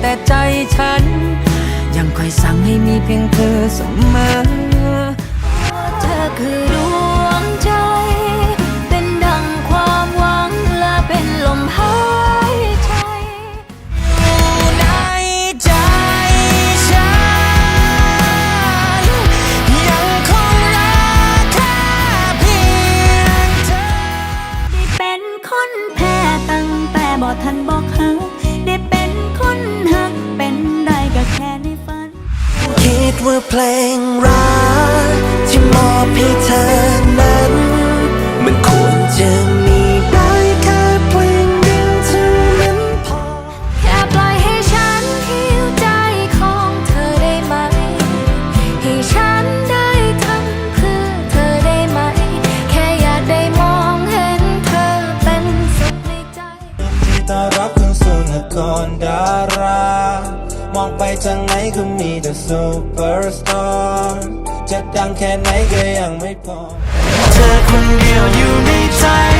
แต่ใจฉัน ยังคอยสั่งให้มีเพียงเธอเสมอ เธอคือดวงใจ เป็นดังความหวังและเป็นลมหายใจอยู่ในใจฉัน ยังคงรักแค่เพียงเธอ ได้เป็นคนแพ้ตั้งแต่บอทันบอกเขาได้เป we're playing right มองไปทางไหนก็มีแต่ซูเปอร์สตาร์จะดังแค่ไหนก็ยังไม่พอ เธอคนเดียวอยู่ในใจ